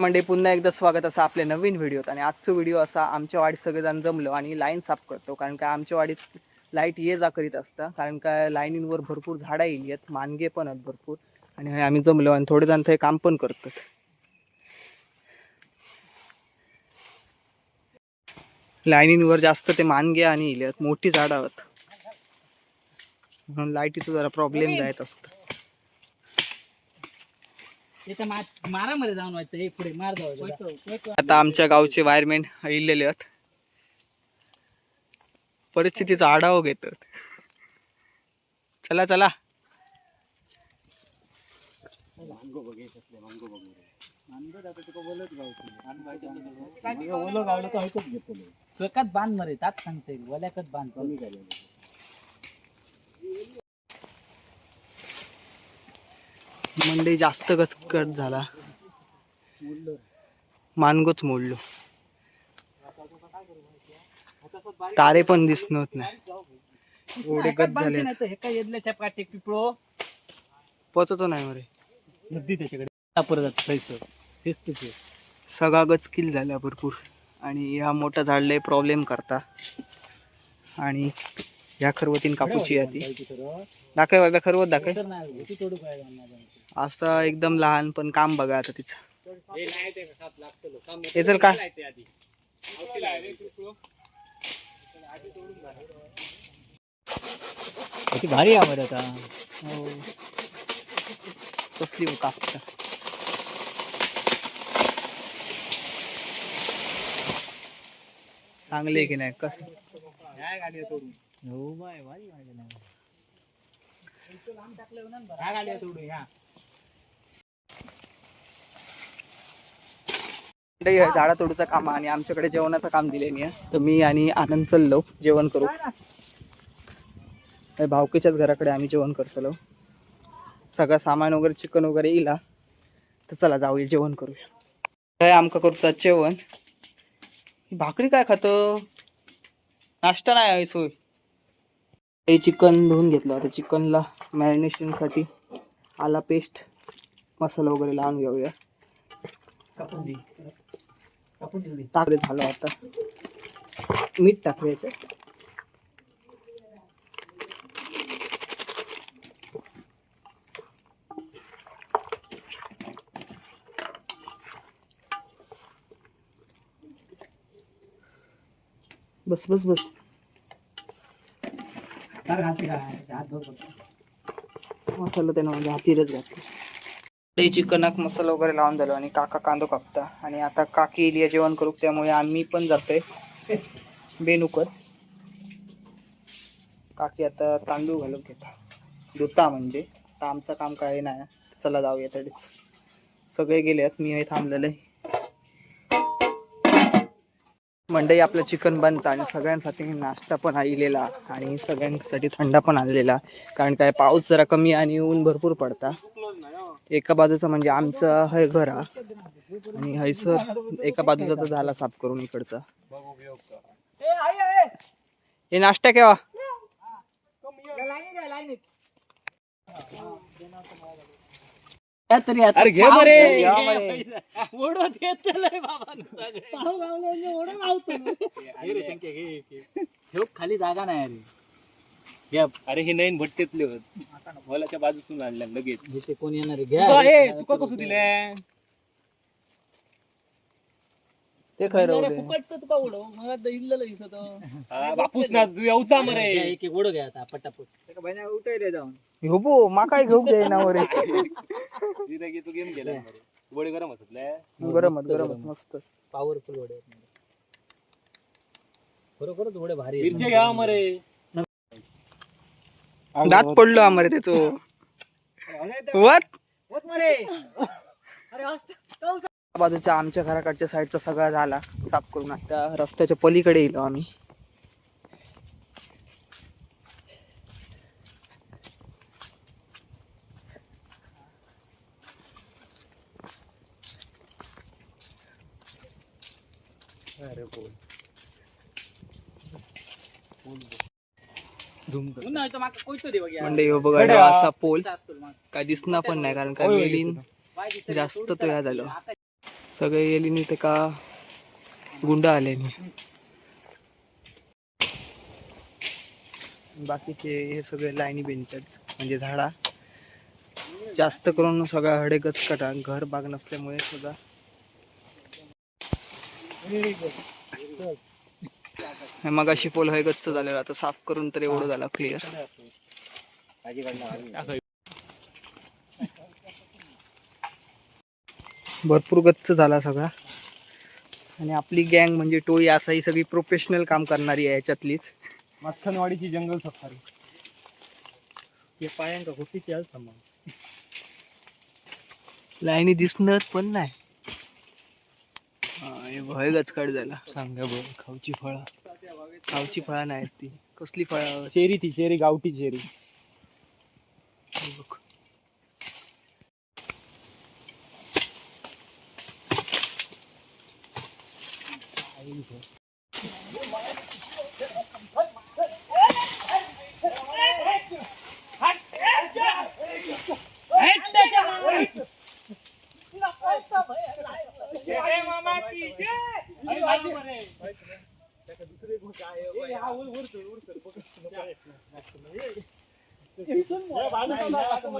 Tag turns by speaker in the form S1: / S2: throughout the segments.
S1: म्हणजे पुन्हा एकदा स्वागत असं आपल्या नवीन व्हिडिओत. आणि आजचा व्हिडिओ असा आमच्या वाडीत सगळेजण जमलो आणि लाईन साफ करतो कारण काय आमच्या वाडीत लाइट ये जा करीत असता कारण काय लाईनींवर भरपूर झाडं येईल आहेत मानगे पण आहेत भरपूर. आणि आम्ही जमलो आणि थोडे जण ते काम पण करतात. लाईनींवर जास्त ते मानगे आणि येईल आहेत मोठी झाडं आहेत. म्हणून लाईटीचं जरा प्रॉब्लेम जायत असतं.
S2: त्याच्या मा- मारामध्ये जाऊन वाटतं. हे पुढे मार जाऊ
S1: आता आमच्या गावचे वायरमॅन इलेले आहेत. परिस्थितीचा आढावा घेतात. चला चला.
S2: स्वकात बांध मरे तात सांगते वल्याकत बांध कमी
S1: मंडई जास्त गचकट झाला. मानगोच मोडलो. तारे पण दिसत नाही एवढे गच झाले
S2: हे पिपळो.
S1: पचतो नाही मरे
S2: नदी त्याच्याकडे.
S1: सगळा गचकील झाला भरपूर. आणि ह्या मोठा झाडले प्रॉब्लेम करता. आणि ह्या खरवतीन कापूची आहे ती. दाखव खरवत दाखव. असं एकदम लहान पण काम बघा आता तिचं. हे चल का?
S2: ती भारी आवड आता.
S1: हो. कसली कापता चांगले की नाही? कसं?
S2: हो बाय भारी
S1: हे. झाडा तोडूचं काम आणि आमच्याकडे जेवणाचं काम दिले नाही तर मी आणि आनंद चाललो जेवण करू. भावकीच्याच घराकडे आम्ही जेवण करतलो. सगळं सामान वगैरे चिकन वगैरे इला. तर चला जाऊया जेवण करूया. काय आमका करूचा जेवण? ही भाकरी काय खातं? नाश्ता नाही आहे सोय. हे चिकन धुवून घेतलं. आता चिकनला मॅरिनेशनसाठी आला पेस्ट मसाला वगैरे लावून घेऊया. टाकले झालं आता. मीठ टाकले याच्यात. बस बस बस
S2: तर घालते काय हात धुवून बघ.
S1: मसाला त्यानं म्हणजे हातीरच घातला. चिकनाक मसाला वगैरे लावून झालो आणि काका कांदो कापता. आणि आता काकी इलिया जेवण करू त्यामुळे आम्ही पण जातोय. बेनुकच. काकी आता तांदूळ घालून घेता. धुता म्हणजे. आता आमचं काम काय नाही. चला जाऊया तरीच सगळे गेलेत मी हे थांबलेले मंडई आपलं चिकन बनतं आणि सगळ्यांसाठी नाश्ता पण आलेला आणि सगळ्यांसाठी थंडा पण आणलेला कारण काय पाऊस जरा कमी आणि ऊन भरपूर पडता. एका बाजूचं म्हणजे आमचं हय घर आणि हैसर एका बाजूचा तर झाला साफ करून इकडचा. हे नाश्ता केव्हा
S2: तरी आता
S1: अरे घे बरे.
S2: ओढत बाबा. ठेव खाली जागा नाही अरे घ्या.
S3: अरे हे नवीन भट्टीतले होत. हॉलाच्या बाजूसून आणल्या लगेच.
S2: इथे कोण येणार आहे?
S3: तुका
S2: घ्या
S3: हे, तुका कसं दिले
S1: ते खरं
S2: तर तुका उडव? मला इल्ललं इथं तर.
S3: बापूस ना तू येऊचा मरे.
S2: घ्या, एक एक उडव घ्या आता पटापट.
S1: हो बो मा काय घेऊ दे ना वरे
S3: तिथे तू गेम गरम असतले
S1: गरमत गरमत मस्त
S2: पॉवरफुल म्हणजे. खरोखरच उडे भारी.
S3: मिरच्या घ्या
S1: दात पडलो आम्हाला त्याचो वत बाजूच्या आमच्या घराकडच्या साईडचा सगळा झाला साफ करून आता रस्त्याच्या पलीकडे येलो आम्ही
S2: इथं बघ या.
S1: म्हणजे ह्यो बघा ह्यो असा पोल. काय दिसणार पण नाही कारण वेलीन
S2: बाय दिसतं.
S1: जास्त तो ह्या झालो सगळे येली नाही ते का गुंड आले बाकीचे हे सगळे लाईनी बेंचच म्हणजे झाडा जास्त करून सगळा हडेकच कटा घर बाग नसल्यामुळे सुद्धा मग अशी पोल हे गच्च झालेलं. आता साफ करून तर एवढं झालं क्लिअर भरपूर गच्च झाला सगळा. आणि आपली गँग म्हणजे टोळी असाही सगळी प्रोफेशनल काम करणारी आहे याच्यातलीच.
S3: मत्थनवाडीची जंगल सफारी. हे पायांका गोष्टीची आज थांबा
S1: लाईनी दिसणार पण नाही. हा, भय गचकाट झाला.
S3: सांगा बघ खाऊची फळं.
S1: खावची फळा नाहीत ती. कसली फळा?
S3: चेरी ती चेरी गावठी चेरी.
S1: बघ.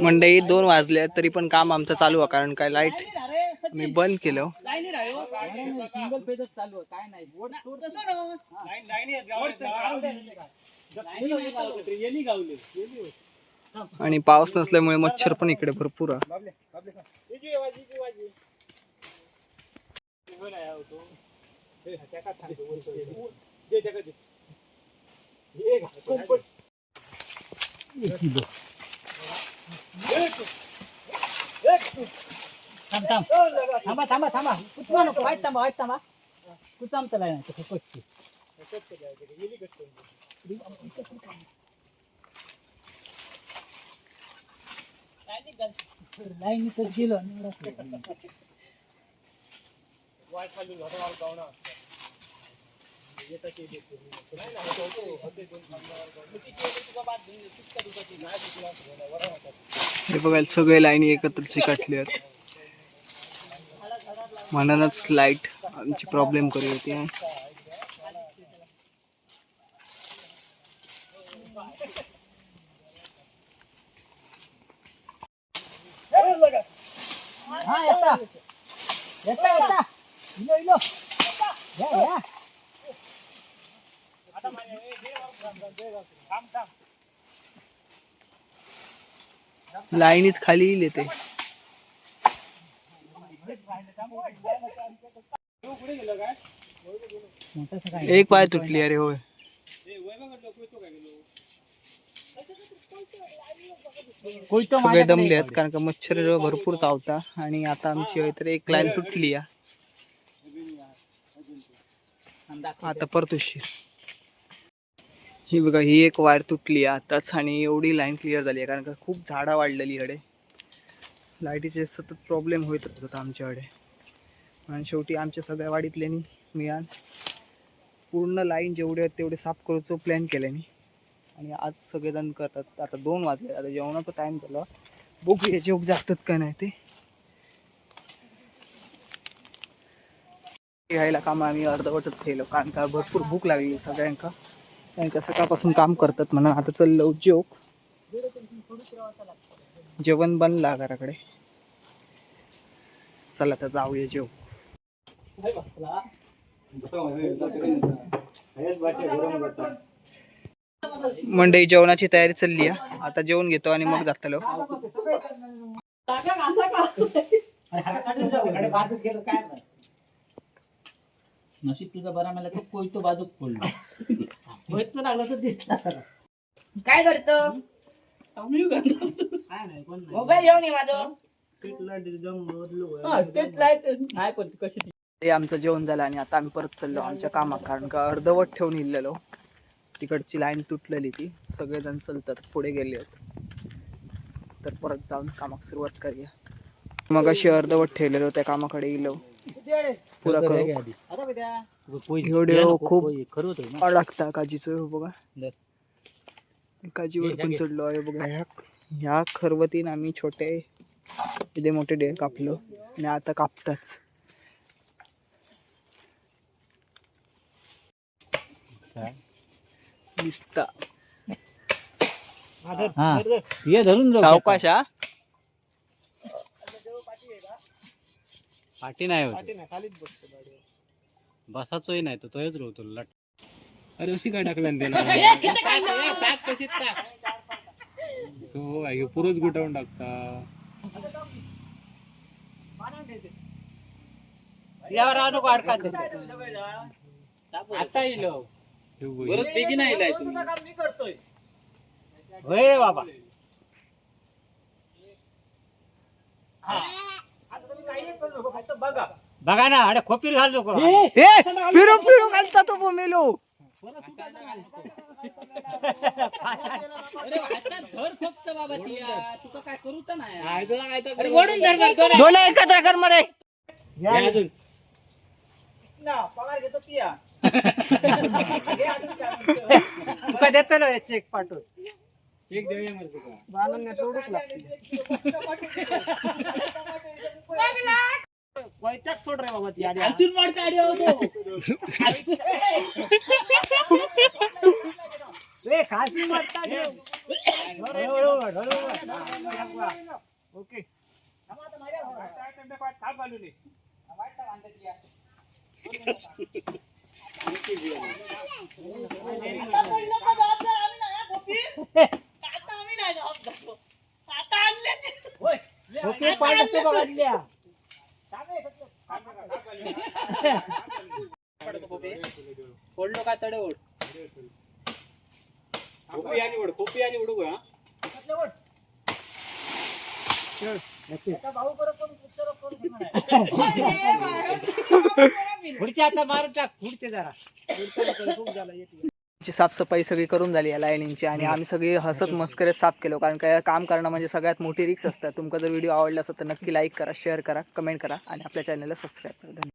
S1: मंडई दोन वाजले तरी पण काम आमचं चालू आहे कारण काय लाइट मी बंद केलं.
S2: सिंगल पेजच चालू आहे काय नाही. येली गावले.
S1: आणि पाऊस नसल्यामुळे मच्छर पण इकडे भरपूर आहे.
S2: थांब थांब थांबा थांबा थांबा कुठवा नको वाईट थांबा वाईट थांबा कुचाम नाही तसं पटकी लाईन तर गेलो
S1: हे बघायला सगळे लाईनी एकत्र चिकटले आहेत. म्हणूनच लाइट आमची प्रॉब्लेम करी होती
S2: हा येता. येता येता. इलो इलो. या या.
S1: लाईनीच खाली येते एक पाय तुटली अरे होय. सगळे दमले आहेत कारण का मच्छर भरपूर चावता आणि आता आमची तर एक लाईन तुटली आता परत उशीर. ही बघा ही एक वायर तुटली आहे आताच आणि एवढी लाईन क्लिअर झाली आहे कारण का खूप झाडं वाढलेली इकडे. लाईटीचे सतत प्रॉब्लेम होत होता आमच्याकडे. आणि शेवटी आमच्या सगळ्या वाडीतल्यानी मिळाल पूर्ण लाईन जेवढे आहेत तेवढे साफ करूचो प्लॅन केल्याने आणि आज सगळेजण करतात. आता दोन वाजले आता जेवणाचा टाईम झाला. बघूया जेवक जातात का नाही ते. घ्यायला कामं आम्ही अर्धवटच ठेवलं कारण का भरपूर भूक लागली सगळ्यांका. कारण का सकाळपासून काम करतात म्हणून आता चाललो जेवक जेवण बनला घराकडे चला तर जाऊया जेव मंडई जेवणाची तयारी चालली आहे. आता जेवण घेतो आणि मग जातलो
S2: नशीब तुझा बरा मला तो कोयतो बाजूक पडलो.
S4: काय करतो? मोबाईल घेऊन ये माझं.
S1: ते आमचं जेवण झालं आणि आता आम्ही परत चाललो आमच्या कामात कारण का अर्धवट ठेवून इल्लेलो तिकडची लाईन तुटलेली ती. सगळेजण चालतात पुढे गेले आहेत. तर परत जाऊन कामाक सुरुवात करूया. मग अशी अर्धवट ठेवलेलो त्या कामाकडे गेलो पुरा हो बघा. काजीवर पण चढलो आहे बघा. ह्या खरवतीन आम्ही छोटे इथे मोठे डे कापलो आणि आता कापताच. दिसता.
S5: ये धरून
S1: सावकाश हा.
S6: पाठी नाही होत. बसाचोही नाही तो तोच रोवतो लट. अरे अशी काय टाकल्यान त्याला? सो ह्यो पुरोच गुटावून टाकता.
S5: यावर राहू नको
S6: आता येईल
S5: होय बाबा. बघा ना अरे खोपीर घाल नको.
S1: हे फिरू फिरू घालता तो बोमेलो. दोन एकत्र कर मरे.
S5: तुका देतो ना चेक पाठवून.
S6: चेक देऊया तुका.
S5: सोड रे बाबा ती आधी. ए, खालची मारता ठेव. हळूहळू, हळूहळू. ओके ओके पाठ असते बघा
S1: तडे ओढ
S6: खोपी आणि खोपी हा
S5: पुढच्या आता मारून टाक पुढचे जरा पुढचं खूप झालं एक.
S1: ची साफसफाई सगळी करून झाली या लाईनींची आणि आम्ही सगळी हसत मस्करीत साफ केलो. कारण काय काम करणं म्हणजे सगळ्यात मोठी रिक्स असतात तुमका जर व्हिडिओ आवडला असेल तर नक्की लाईक करा शेअर करा कमेंट करा आणि आपल्या चॅनलला सबस्क्राईब करा. धन्यवाद.